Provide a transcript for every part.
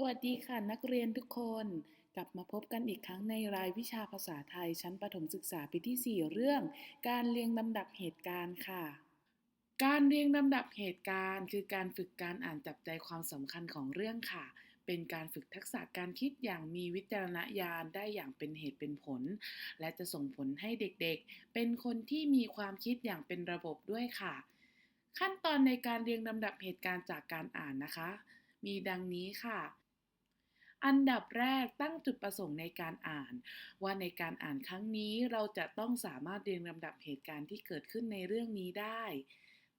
สวัสดีค่ะนักเรียนทุกคน กลับมาพบกันอีกครั้งในรายวิชาภาษาไทย ชั้นประถมศึกษาปีที่ 4 เรื่อง การเรียงลำดับเหตุการณ์ค่ะ การเรียงลำดับเหตุการณ์ คือการฝึกการอ่านจับใจความสำคัญของเรื่องค่ะ เป็นการฝึกทักษะการคิดอย่างมีวิจารณญาณได้อย่างเป็นเหตุเป็นผล และจะส่งผลให้เด็กๆ เป็นคนที่มีความคิดอย่างเป็นระบบด้วยค่ะ ขั้นตอนในการเรียงลำดับเหตุการณ์จากการอ่านนะคะ มีดังนี้ค่ะ อันดับแรกตั้งจุดประสงค์ในการอ่าน ว่าในการอ่านครั้งนี้เราจะต้องสามารถเรียงลำดับเหตุการณ์ที่เกิดขึ้นในเรื่องนี้ได้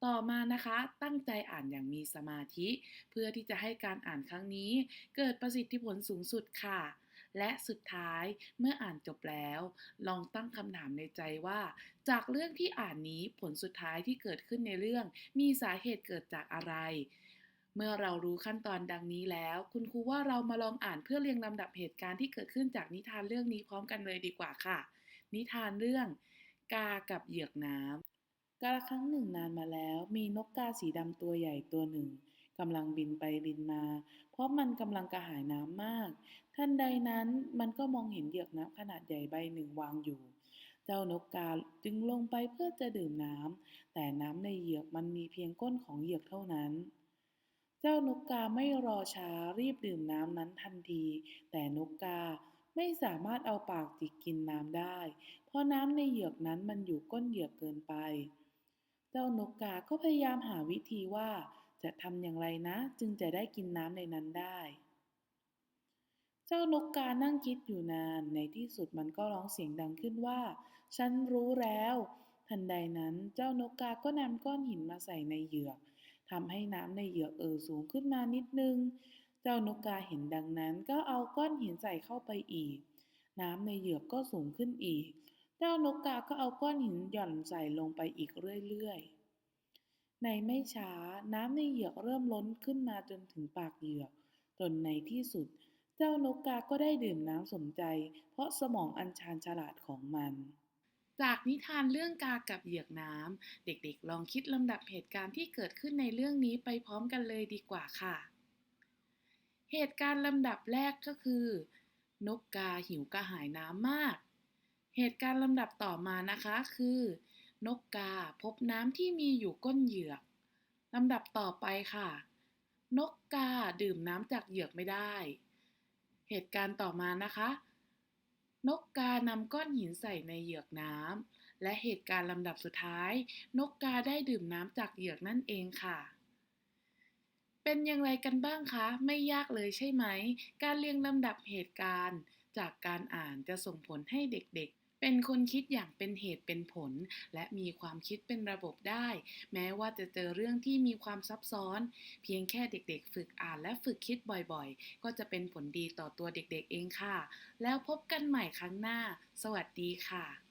ต่อมานะคะตั้งใจอ่านอย่างมีสมาธิ เพื่อที่จะให้การอ่านครั้งนี้ เกิดประสิทธิผลสูงสุดค่ะ และสุดท้ายเมื่ออ่านจบแล้ว ลองตั้งคำถามในใจว่า จากเรื่องที่อ่านนี้ผลสุดท้ายที่เกิดขึ้นในเรื่อง มีสาเหตุเกิดจากอะไร เมื่อเรารู้ขั้นตอนดังนี้แล้ว คุณครูว่าเรามาลองอ่านเพื่อเรียงลำดับเหตุการณ์ที่เกิดขึ้นจากนิทานเรื่องนี้พร้อมกันเลยดีกว่าค่ะ นิทานเรื่อง กากับเหยือกน้ำกาละครั้งหนึ่งนานมาแล้ว มีนกกาสีดำตัวใหญ่ตัวหนึ่งกำลังบินไปบินมา เพราะมันกำลังกระหายน้ำมากทันใดนั้นมันก็มองเห็นเหยือกน้ำขนาดใหญ่ใบหนึ่งวางอยู่ เจ้านกกาจึงลงไปเพื่อจะดื่มน้ำแต่น้ำในเหยือกมันมีเพียงก้นของเหยือกเท่านั้น เจ้านกกาไม่รอช้ารีบดื่มน้ำนั้นทันที แต่นกกาไม่สามารถเอาปากจิกกินน้ำได้ เพราะน้ำในเหยือกนั้นมันอยู่ก้นเหยือกเกินไป เจ้านกกาก็พยายามหาวิธีว่าจะทำอย่างไรนะ จึงจะได้กินน้ำในนั้นได้ เจ้านกกานั่งคิดอยู่นาน ในที่สุดมันก็ร้องเสียงดังขึ้นว่า ฉันรู้แล้ว ทันใดนั้นเจ้านกกาก็นำก้อนหินมาใส่ในเหยือก ทำให้น้ำในเหยือกเอ่อสูงขึ้นมานิดนึง เจ้านกกาเห็นดังนั้นก็เอาก้อนหินใส่เข้าไปอีก น้ำในเหยือกก็สูงขึ้นอีก เจ้านกกาก็เอาก้อนหินหย่อนใส่ลงไปอีกเรื่อยๆ ในไม่ช้าน้ำในเหยือกเริ่มล้นขึ้นมาจนถึงปากเหยือก จนในที่สุด เจ้านกกาก็ได้ดื่มน้ำสมใจ เพราะสมองอันชาญฉลาดของมัน จากนิทานเรื่องกากับเหยือกน้ำ เด็กๆ ลองคิดลำดับเหตุการณ์ที่เกิดขึ้นในเรื่องนี้ไปพร้อมกันเลยดีกว่าค่ะ เหตุการณ์ลำดับแรกก็คือ นกกาหิวกระหายน้ำมาก เหตุการณ์ลำดับต่อมานะคะคือ นกกาพบน้ำที่มีอยู่ก้นเหยือกลำดับต่อไปค่ะ นกกาดื่มน้ำจากเหยือกไม่ได้ เหตุการณ์ต่อมานะคะ นกกานำก้อนหินใส่ในเหยือกน้ำ และเหตุการณ์ลำดับสุดท้าย นกกาได้ดื่มน้ำจากเหยือกนั่นเองค่ะ เป็นอย่างไรกันบ้างคะ ไม่ยากเลยใช่ไหม การเรียงลำดับเหตุการณ์จากการอ่านจะส่งผลให้เด็กๆ เป็นคนคิดอย่างเป็นเหตุเป็นผล และมีความคิดเป็นระบบได้ แม้ว่าจะเจอเรื่องที่มีความซับซ้อน เพียงแค่เด็กๆ ฝึกอ่านและฝึกคิดบ่อยๆ ก็จะเป็นผลดีต่อตัวเด็กๆเองค่ะ แล้วพบกันใหม่ครั้งหน้า สวัสดีค่ะ